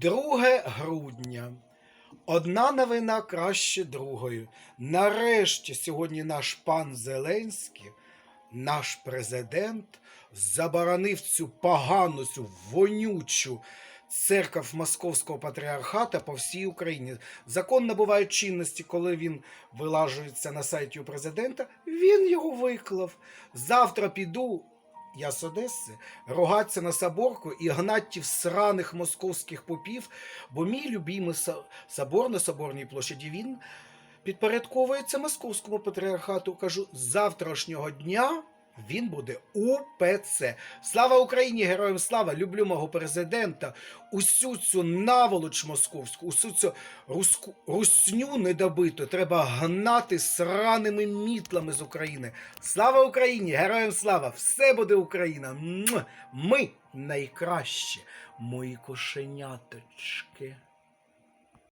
2 грудня. Одна новина краще другої. Нарешті сьогодні наш пан Зеленський, наш президент, заборонив цю погану, цю вонючу церков Московського патріархата по всій Україні. Закон набуває чинності, коли він вилажується на сайті у президента. Він його виклав. Завтра піду. Я з Одеси ругатися на соборку і гнаттів сраних московських попів, бо мій любимий со- собор на Соборній площаді він підпорядковується московському патріархату. Кажу, з завтрашнього дня він буде УПЦ. Слава Україні! Героям слава! Люблю мого президента. Усю цю наволоч московську, усю цю руску, русню недобиту треба гнати сраними мітлами з України. Слава Україні! Героям слава! Все буде Україна! Ми найкраще, мої кошеняточки.